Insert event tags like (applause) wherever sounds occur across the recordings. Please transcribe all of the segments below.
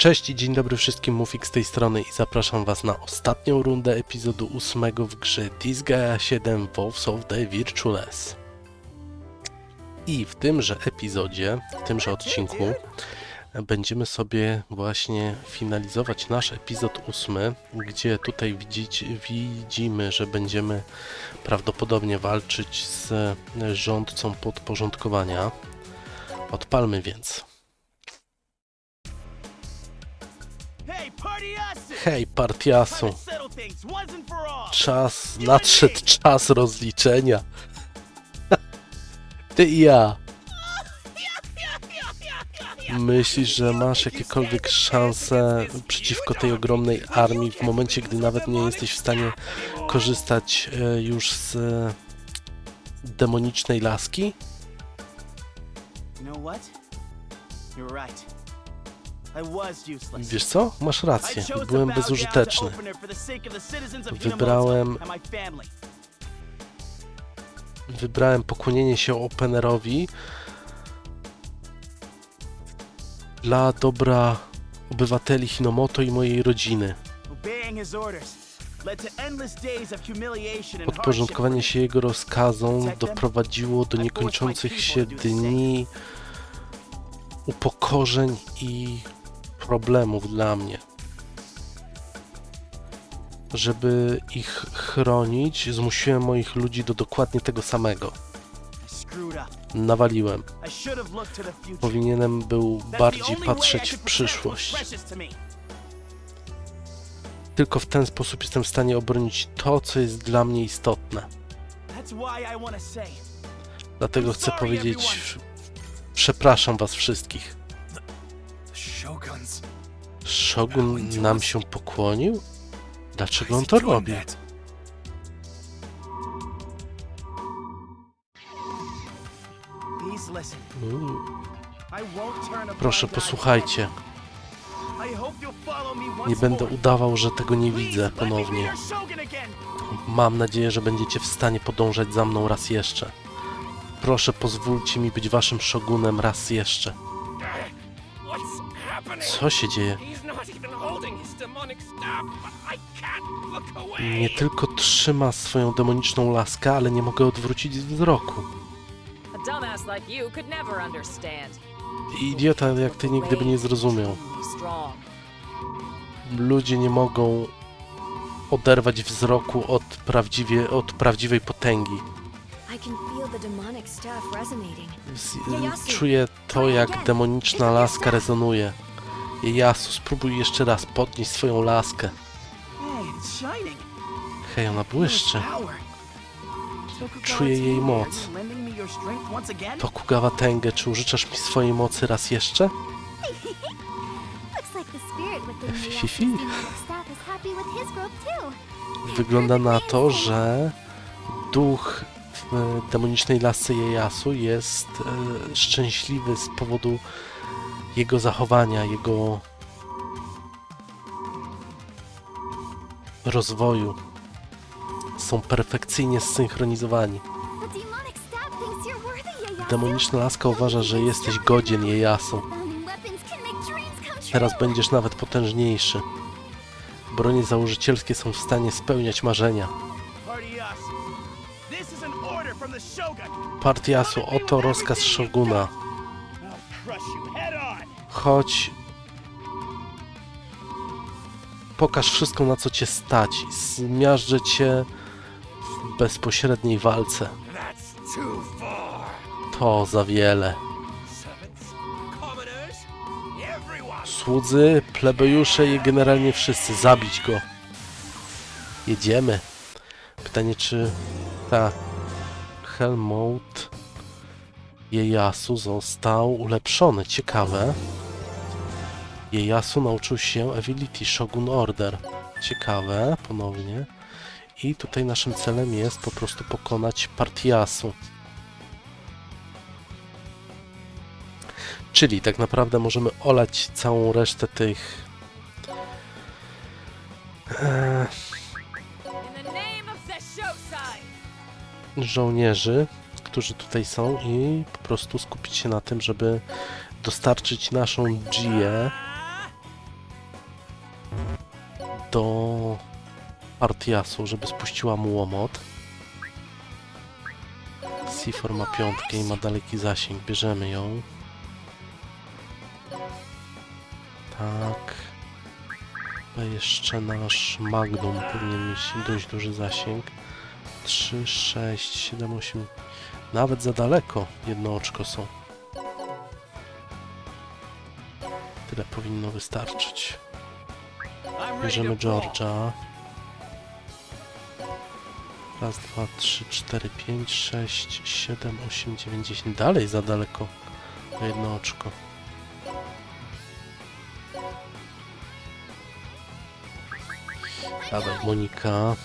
Cześć i dzień dobry wszystkim, Mufik z tej strony i zapraszam was na ostatnią rundę epizodu 8 w grze Disgaea 7 Wolves of the Virtueless. I w tymże epizodzie, w tymże odcinku będziemy sobie właśnie finalizować nasz epizod 8, gdzie tutaj widzicie, widzimy, że będziemy prawdopodobnie walczyć z rządcą podporządkowania. Odpalmy więc. Hej, partiasu! Czas, nadszedł czas rozliczenia. (laughs) Ty i ja. Myślisz, że masz jakiekolwiek szanse przeciwko tej ogromnej armii w momencie, gdy nawet nie jesteś w stanie korzystać e, już z e, demonicznej laski? You know what? You're right. Wiesz co? Masz rację. Byłem bezużyteczny. Wybrałem-. Wybrałem pokłonienie się Openerowi dla dobra obywateli Hinomoto i mojej rodziny. Podporządkowanie się jego rozkazom doprowadziło do niekończących się dni upokorzeń i problemów dla mnie. Żeby ich chronić, zmusiłem moich ludzi do dokładnie tego samego. Nawaliłem. Powinienem był bardziej patrzeć w przyszłość. Tylko w ten sposób jestem w stanie obronić to, co jest dla mnie istotne. Dlatego chcę powiedzieć, przepraszam was wszystkich. Shogun nam się pokłonił? Dlaczego on to robi? Uuu, Proszę, posłuchajcie. Nie będę udawał, że tego nie widzę ponownie. Mam nadzieję, że będziecie w stanie podążać za mną raz jeszcze. Proszę, pozwólcie mi być waszym szogunem raz jeszcze. Can't look away. Nie tylko trzyma swoją demoniczną laskę, ale nie mogę odwrócić wzroku. Idiota jak ty nigdy by nie zrozumiał. Ludzie nie mogą oderwać wzroku od, prawdziwie, od prawdziwej potęgi. Czuję to, jak demoniczna laska rezonuje. Jejasu, spróbuj jeszcze raz podnieść swoją laskę. Hej, ona błyszczy. Czuję jej moc. Tokugawa Tenge, czy użyczasz mi swojej mocy raz jeszcze? Looks like the spirit within the Fifi. Yaku's demonic staff is happy with his growth too. Wygląda na to, że duch w demonicznej lasce Jejasu jest e, szczęśliwy z powodu jego zachowania, jego rozwoju. Są perfekcyjnie zsynchronizowani. Demoniczna laska uważa, że jesteś godzien Jejasu. Teraz będziesz nawet potężniejszy. Bronie założycielskie są w stanie spełniać marzenia. Partiasu, oto rozkaz Shoguna. Chodź. Pokaż wszystko, na co cię stać. Zmiażdżę cię w bezpośredniej walce. To za wiele. Słudzy, plebejusze i generalnie wszyscy. Zabić go. Jedziemy. Pytanie, czy ta Helmut Jejasu został ulepszony. Ciekawe. Jejasu nauczył się Ability Shogun Order. Ciekawe, ponownie. I tutaj naszym celem jest po prostu pokonać Partiasu. Czyli tak naprawdę możemy olać całą resztę tych e, Shosai! żołnierzy, którzy tutaj są i po prostu skupić się na tym, żeby dostarczyć naszą Gię do Partiasu, żeby spuściła mu łomot. Sifor ma piątkę i ma daleki zasięg. Bierzemy ją. Tak. A jeszcze nasz Magnum powinien mieć dość duży zasięg. 3, 6, 7, 8. Nawet za daleko jedno oczko są. Tyle powinno wystarczyć. Bierzemy. George'a. Raz, dwa, trzy, cztery, pięć, sześć, siedem, osiem, dziewięć, dziesięć. Dalej za daleko. O jedno oczko. Dawaj, Monika.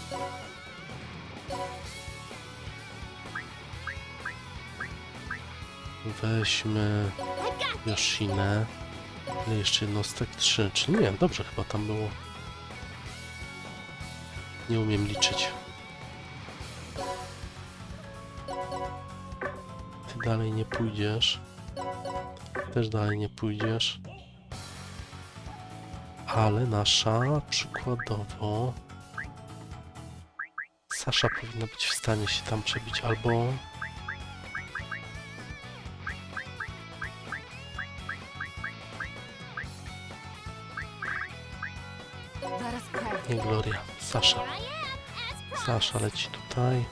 Weźmy Yoshinę. Ile jeszcze jednostek? Trzy. Czy nie? Dobrze chyba tam było. Nie umiem liczyć. Ty dalej nie pójdziesz. Też dalej nie pójdziesz. Ale nasza przykładowo... Sasza powinna być w stanie się tam przebić, albo... Nie Gloria, Sasza. Sasza leci tutaj.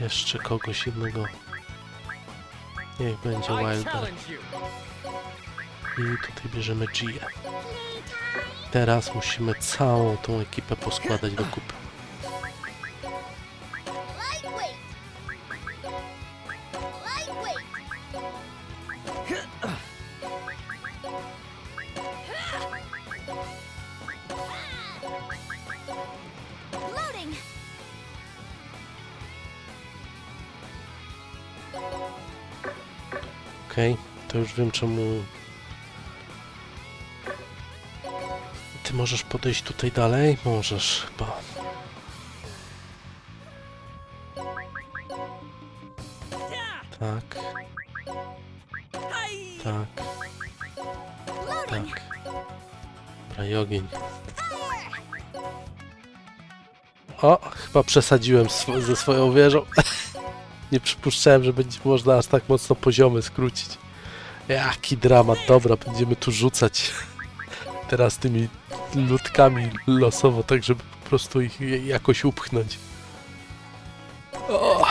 Jeszcze kogoś innego. Niech będzie Wilder. I tutaj bierzemy Gia. Teraz musimy całą tą ekipę poskładać do kupy. Okej, to już wiem czemu... Ty możesz podejść tutaj dalej? Możesz chyba. Tak, tak, tak. Dobra, ogień. O, chyba przesadziłem swo ze swoją wieżą. (laughs) Nie przypuszczałem, że będzie można aż tak mocno poziomy skrócić. Jaki dramat, dobra, będziemy tu rzucać (laughs) teraz tymi ludkami losowo, tak żeby po prostu ich jakoś upchnąć. O,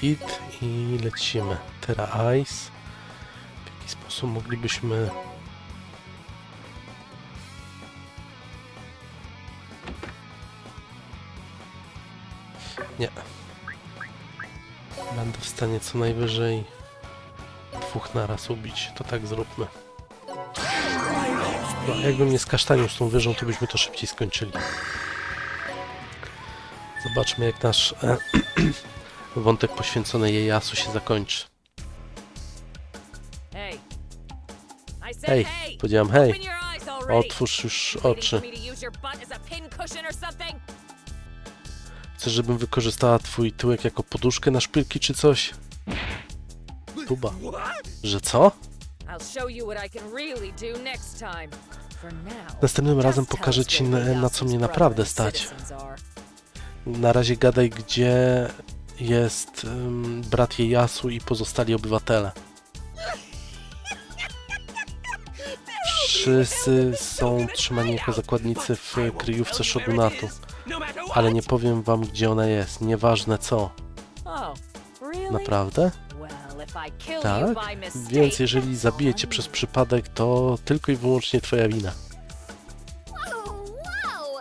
git i lecimy. Terra Ice. W jaki sposób moglibyśmy... Nie. Będę w stanie co najwyżej dwóch naraz ubić. To tak zróbmy. No, jakbym nie skasztanił z tą wieżą, to byśmy to szybciej skończyli. Zobaczmy jak nasz e, (clears throat) wątek poświęcony jej Jasu się zakończy. Hej, powiedziałem hej. Otwórz już oczy. Chcesz, żebym wykorzystała twój tyłek jako poduszkę na szpilki czy coś? Tuba. Że co? Następnym razem pokażę ci, na, na co mnie naprawdę stać. Na razie gadaj, gdzie jest ym, brat Jejasu i pozostali obywatele. Wszyscy są trzymani jako zakładnicy w kryjówce shogunatu, ale nie powiem wam, gdzie ona jest. Nieważne co. Naprawdę? Tak? Więc jeżeli zabiję cię przez przypadek, to tylko i wyłącznie twoja wina.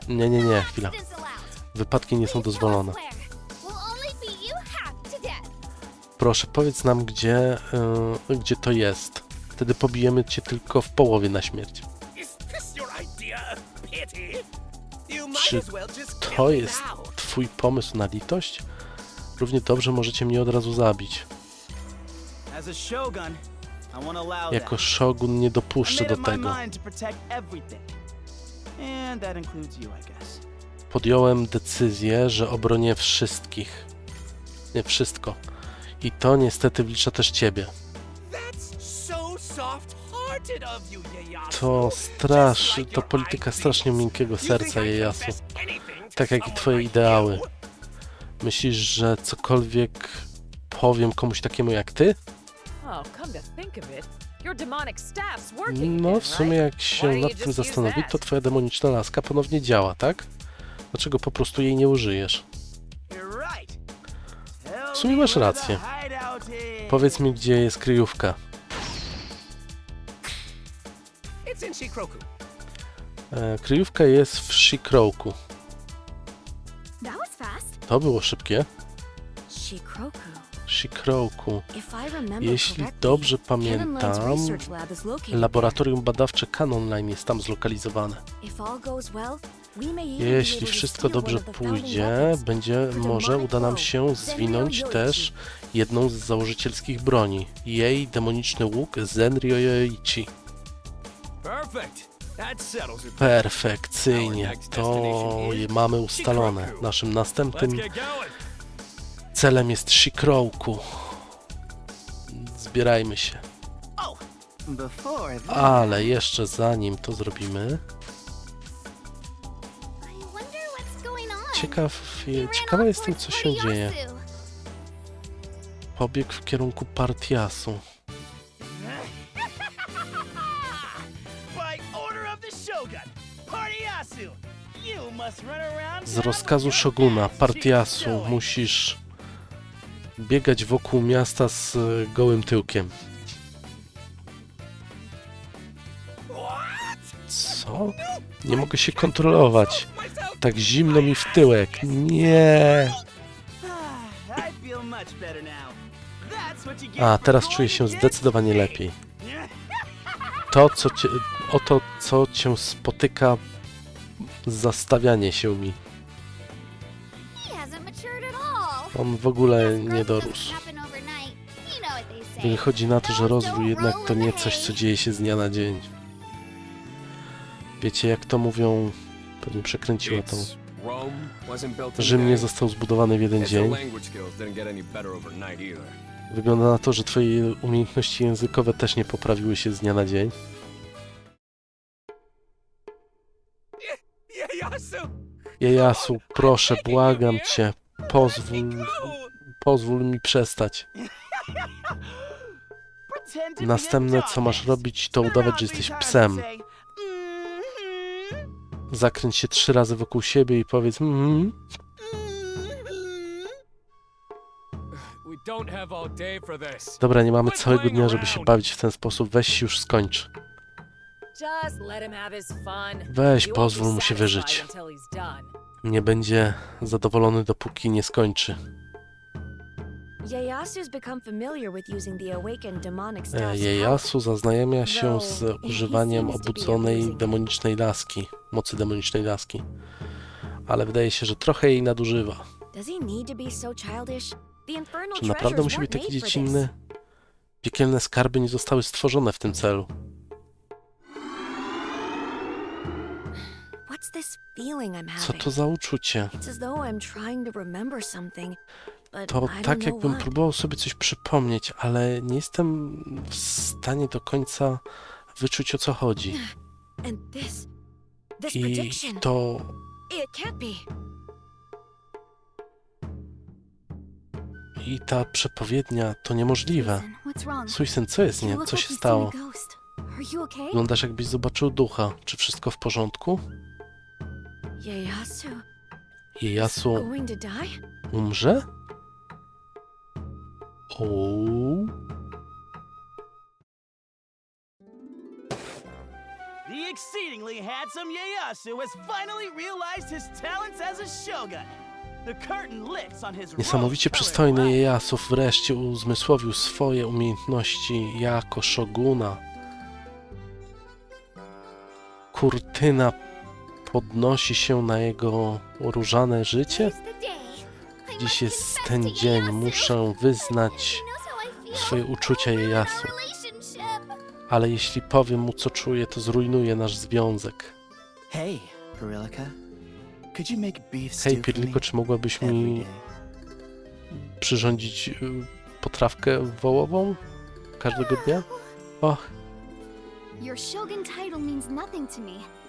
Nie, nie, nie, chwila. Wypadki nie są dozwolone. Proszę, powiedz nam, gdzie, y, gdzie to jest. Wtedy pobijemy cię tylko w połowie na śmierć. Czy to jest twój pomysł na litość? Równie dobrze możecie mnie od razu zabić. Jako szogun nie dopuszczę do tego. podjąłem decyzję, że obronię wszystkich. Nie wszystko. I to niestety wlicza też ciebie. To Just strasz, to polityka strasznie miękkiego serca, to Tak jak i twoje ideały. Myślisz, że cokolwiek powiem komuś takiemu jak ty? To No, w sumie jak się nad tym zastanowić, to twoja demoniczna laska ponownie działa, tak? Dlaczego po prostu jej nie użyjesz? W sumie masz rację. Powiedz mi, gdzie jest kryjówka. It's in Shikroku. E, kryjówka jest w Shikroku. That was fast. To było szybkie. Shikroku. Shikroku. Jeśli dobrze pamiętam, laboratorium badawcze Canon Line jest tam zlokalizowane. Jeśli wszystko dobrze pójdzie, będzie może uda nam się zwinąć też jedną z założycielskich broni. Jej demoniczny łuk Zenryo Yoichi. Perfekcyjnie. To mamy ustalone. Naszym następnym celem jest Shikroku. Zbierajmy się. Oh, Ale jeszcze zanim to zrobimy, ciekaw, ciekawa jestem co się dzieje. Pobiegł w kierunku Partiasu. Z rozkazu szoguna, Partiasu, musisz biegać wokół miasta z gołym tyłkiem. Co? Nie mogę się kontrolować. Tak zimno mi w tyłek. Nie. A, teraz czuję się zdecydowanie lepiej. To, co cię, oto, co cię spotyka, zastawianie się mi. On w ogóle nie dorósł. Wychodzi na to, że rozwój jednak to nie coś, co dzieje się z dnia na dzień. Wiecie, jak to mówią, pewnie przekręciła tą. A Rzym nie został zbudowany w jeden dzień. Wygląda na to, że twoje umiejętności językowe też nie poprawiły się z dnia na dzień. Jejasu, proszę, błagam cię, pozwól, pozwól mi przestać. Następne, co masz robić, to udawać, że jesteś psem. "Mhm, Zakręć się trzy razy wokół siebie i powiedz this. Dobra, nie mamy całego dnia, żeby się bawić w ten sposób. Weź już skończ. Weź, pozwól mu się wyżyć. Nie będzie zadowolony, dopóki nie skończy. E. Jejasu zaznajomia się No, z używaniem obudzonej demonicznej laski, mocy demonicznej laski. Ale wydaje się, że trochę jej nadużywa. Czy naprawdę musi być taki dziecinny? Piekielne skarby nie zostały stworzone w tym celu. What's this feeling I'm Co having? to za uczucie? It's as though I'm trying to remember something, but To I don't tak know jakbym what. próbował sobie coś przypomnieć, ale nie jestem w stanie do końca wyczuć o co chodzi. (sighs) And this, this I prediction, to it can't be. i ta przepowiednia to niemożliwe. Susan, what's wrong? Suisen, co jest You nie? look Co like się you've stało? seen a ghost. Are you okay? Wyglądasz jakbyś zobaczył ducha. Czy wszystko w porządku? Ieyasu Jejasu going to die? umrze? O. The exceedingly handsome Ieyasu has finally realized his talents as a shogun. The curtain lifts on his Niesamowicie przystojny. Jejasu wreszcie uzmysłowił swoje umiejętności jako szoguna. Kurtyna podnosi się na jego różane życie? Dziś jest ten dzień, muszę wyznać swoje uczucia Jejasu. Ale jeśli powiem mu co czuję, to zrujnuje nasz związek. Hey, Perilika. Could you make beef Hej, Pirliko, czy mogłabyś mi przyrządzić y, potrawkę wołową każdego dnia? Och, Your Shogun title means nothing to me.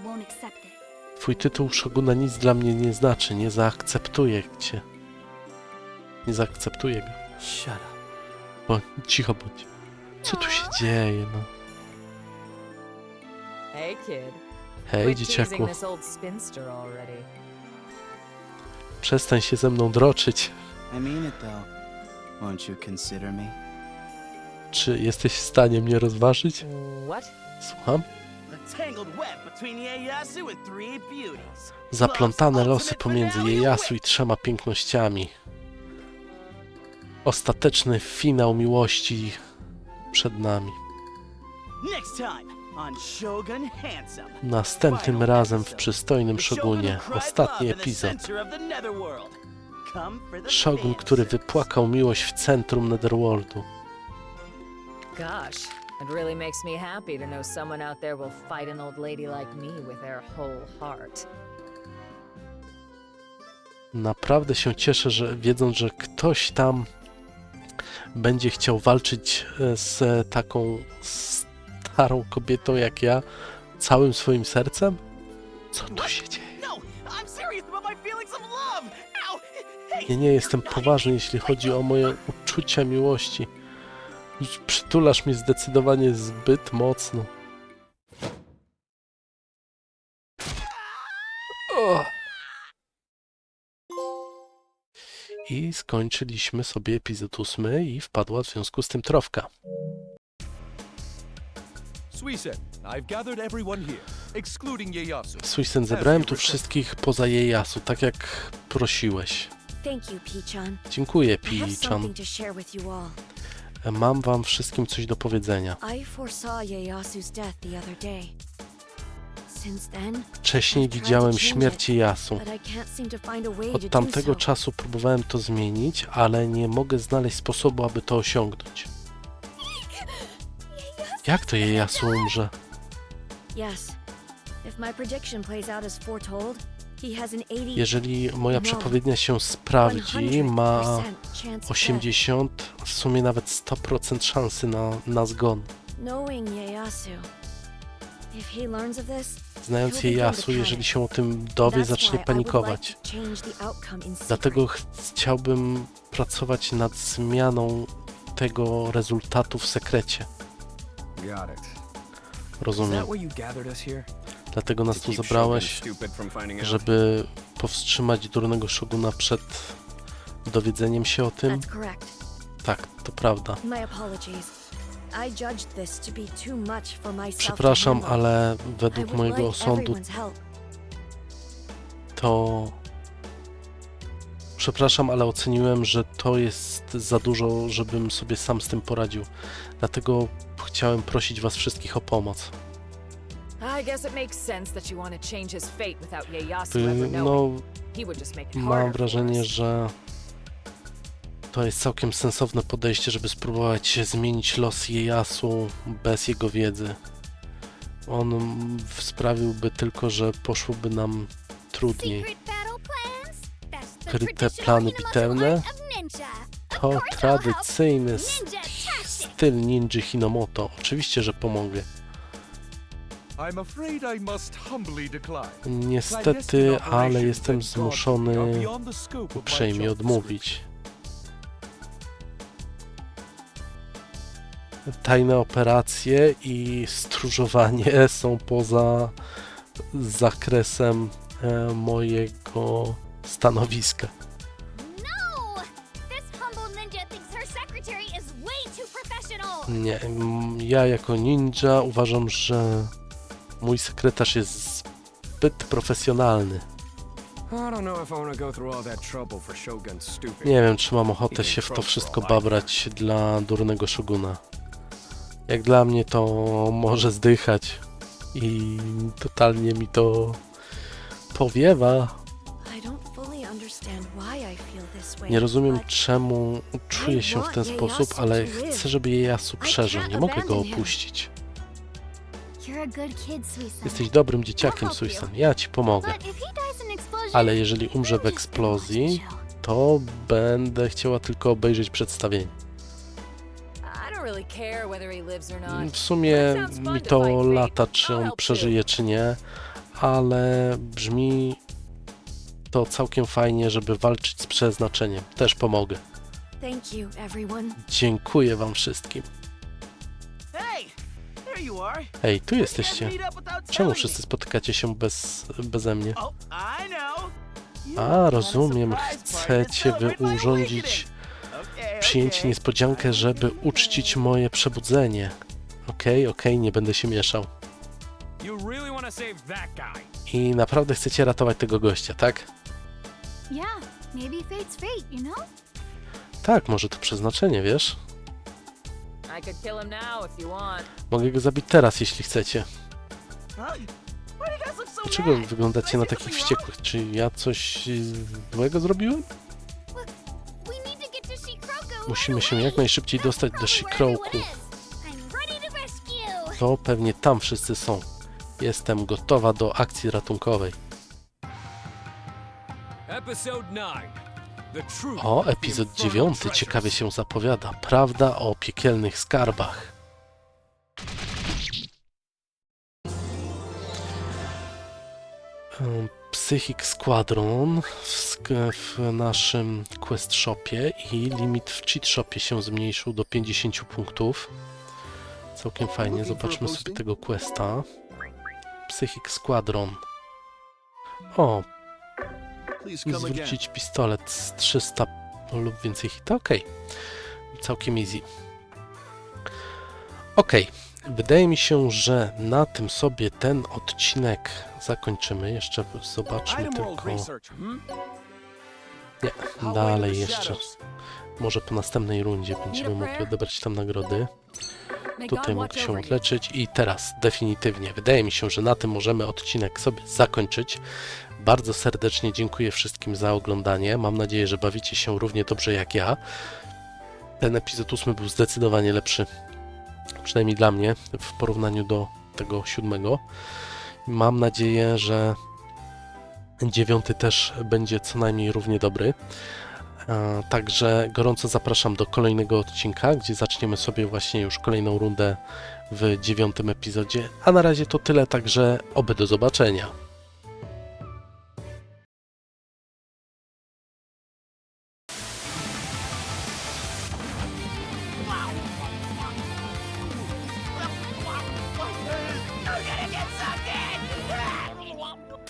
I won't accept it. twój tytuł szoguna nic dla mnie nie znaczy, nie zaakceptuję cię. Nie zaakceptuję go. Shut up. Bo cicho bądź. Co tu się dzieje, no? Hey, kid. Hej, Quit dzieciaku, teasing this old spinster already. przestań się ze mną droczyć. I mean it though. Won't you consider me? Czy jesteś w stanie mnie rozważyć? What? Słucham? Zaplątane losy pomiędzy Iejasu i trzema pięknościami. Ostateczny finał miłości przed nami. Shogun. Następnym razem w przystojnym Shogun cried Ostatni epizod. Szogun, który wypłakał miłość w centrum Netherworldu. Gosh, it really makes me happy to know someone out there will fight an old lady like me with their whole heart. Naprawdę się cieszę, że wiedząc, że ktoś tam będzie chciał walczyć e, z taką starą kobietą jak ja całym swoim sercem? Co tu się dzieje? No, Ja nie jestem poważny, jeśli chodzi o moje uczucia miłości. Przytulasz mnie zdecydowanie zbyt mocno. O. I skończyliśmy sobie epizod ósmy i wpadła w związku z tym trofka. Suisen, zebrałem tu wszystkich poza Jejasu, tak jak prosiłeś. Dziękuję, I Mam wam wszystkim coś do powiedzenia. Wcześniej widziałem śmierć to Od tamtego czasu próbowałem to zmienić, ale nie mogę znaleźć sposobu, aby to osiągnąć. Jak to Jejasu umrze? Yes. If my prediction plays out as foretold, he has an 80 Jeżeli moja przepowiednia się sprawdzi, ma 100% chance of death. 80, w sumie nawet 100% szansy na, na zgon. Znając panic. jeżeli się o tym dowie, zacznie panikować. Dlatego chciałbym pracować nad zmianą tego rezultatu w sekrecie. Rozumiem. Dlatego nas tu zabrałeś, żeby powstrzymać durnego szoguna przed dowiedzeniem się o tym? Tak, to prawda. Przepraszam, ale według mojego osądu to. Przepraszam, ale oceniłem, że to jest za dużo, żebym sobie sam z tym poradził. Dlatego chciałem prosić Was wszystkich o pomoc. I guess it makes sense that you want to change his fate without Ieyasu knowing. no, He would just make it harder mam for wrażenie, us. że to jest całkiem sensowne podejście, żeby spróbować zmienić los Jejasu bez jego wiedzy. On mm, sprawiłby tylko, że poszłoby nam trudniej. Secret battle plans? That's the Kryte plany bitewne? To tradycyjny st- styl ninja Hinomoto. Oczywiście, że pomogę. Niestety, ale jestem zmuszony uprzejmie odmówić. Tajne operacje i stróżowanie (laughs) są poza zakresem e, mojego stanowiska. No! This humble ninja thinks her secretary is way too professional. Nie, ja jako ninja uważam, że mój sekretarz jest zbyt profesjonalny. Nie wiem, czy mam ochotę się w to wszystko babrać dla durnego szoguna. Jak dla mnie to może zdychać i totalnie mi to powiewa. Nie rozumiem czemu czuję się w ten sposób, ale chcę, żeby Jejasu przeżył. Nie mogę go opuścić. Jesteś dobrym dzieciakiem, Suisan. Ja ci pomogę. Ale jeżeli umrze w eksplozji, to będę chciała tylko obejrzeć przedstawienie. W sumie mi to lata, czy on przeżyje, czy nie, ale brzmi to całkiem fajnie, żeby walczyć z przeznaczeniem. Też pomogę. Dziękuję wam wszystkim. Ej, tu jesteście. Czemu wszyscy spotykacie się bez, beze mnie? Oh, A, rozumiem. Chcecie wy urządzić. Okay, przyjęcie okay. niespodziankę, żeby uczcić moje przebudzenie. Okej, okej, nie będę się mieszał. I naprawdę chcecie ratować tego gościa, tak? Tak, może to przeznaczenie, wiesz? I could kill him now if you want. Mogę go zabić teraz, jeśli chcecie. Dlaczego wyglądacie na takich wściekłych? Czy ja coś y, złego zrobiłem? Musimy się jak najszybciej dostać do Shikroku. To pewnie tam wszyscy są. Jestem gotowa do akcji ratunkowej. Episode 9. O, epizod dziewiąty ciekawie się zapowiada. Prawda o piekielnych skarbach. Ym, Psychic Squadron w, w naszym Quest Shopie i limit w Cheat Shopie się zmniejszył do 50 punktów. Całkiem fajnie, zobaczmy sobie tego questa. Psychic Squadron. O, zwrócić pistolet z 300 lub więcej hita. Okej. Całkiem easy. Okej. Wydaje mi się, że na tym sobie ten odcinek zakończymy. Jeszcze zobaczmy tylko. hmm? Nie, dalej jeszcze. Może po następnej rundzie będziemy mogli odebrać tam nagrody. Tutaj mogę się odleczyć i teraz definitywnie wydaje mi się, że na tym możemy odcinek sobie zakończyć. Bardzo serdecznie dziękuję wszystkim za oglądanie. Mam nadzieję, że bawicie się równie dobrze jak ja. Ten epizod ósmy był zdecydowanie lepszy, przynajmniej dla mnie, w porównaniu do tego siódmego. Mam nadzieję, że dziewiąty też będzie co najmniej równie dobry. Także gorąco zapraszam do kolejnego odcinka, gdzie zaczniemy sobie właśnie już kolejną rundę w dziewiątym epizodzie. A na razie to tyle, także oby do zobaczenia.